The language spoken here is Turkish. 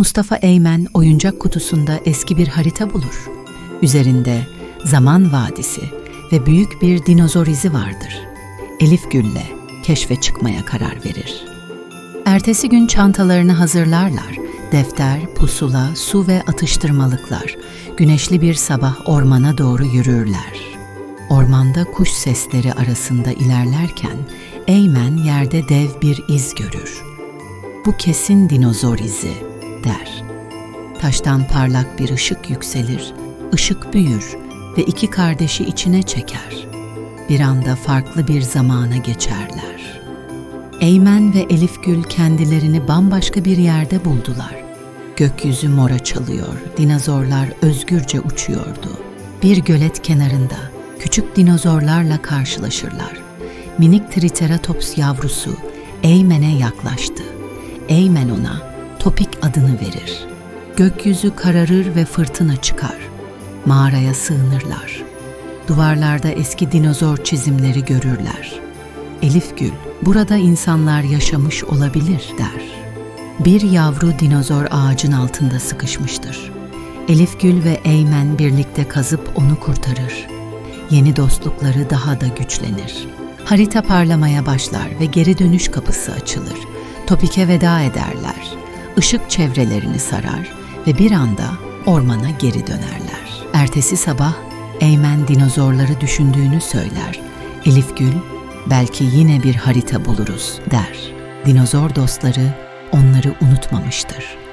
Mustafa Eymen oyuncak kutusunda eski bir harita bulur. Üzerinde Zaman Vadisi ve büyük bir dinozor izi vardır. Elif Gül'le keşfe çıkmaya karar verir. Ertesi gün çantalarını hazırlarlar. Defter, pusula, su ve atıştırmalıklar. Güneşli bir sabah ormana doğru yürürler. Ormanda kuş sesleri arasında ilerlerken Eymen yerde dev bir iz görür. Bu kesin dinozor izi der. Taştan parlak bir ışık yükselir, ışık büyür ve iki kardeşi içine çeker. Bir anda farklı bir zamana geçerler. Eymen ve Elif Gül kendilerini bambaşka bir yerde buldular. Gökyüzü mora çalıyor, dinozorlar özgürce uçuyordu. Bir gölet kenarında küçük dinozorlarla karşılaşırlar. Minik Triceratops yavrusu Eymen'e yaklaştı. Eymen ona Topik adını verir. Gökyüzü kararır ve fırtına çıkar. Mağaraya sığınırlar. Duvarlarda eski dinozor çizimleri görürler. Elif Gül, burada insanlar yaşamış olabilir der. Bir yavru dinozor ağacın altında sıkışmıştır. Elif Gül ve Eymen birlikte kazıp onu kurtarır. Yeni dostlukları daha da güçlenir. Harita parlamaya başlar ve geri dönüş kapısı açılır. Topik'e veda ederler. Işık çevrelerini sarar ve bir anda ormana geri dönerler. Ertesi sabah Eymen dinozorları düşündüğünü söyler. Elif Gül, belki yine bir harita buluruz der. Dinozor dostları onları unutmamıştır.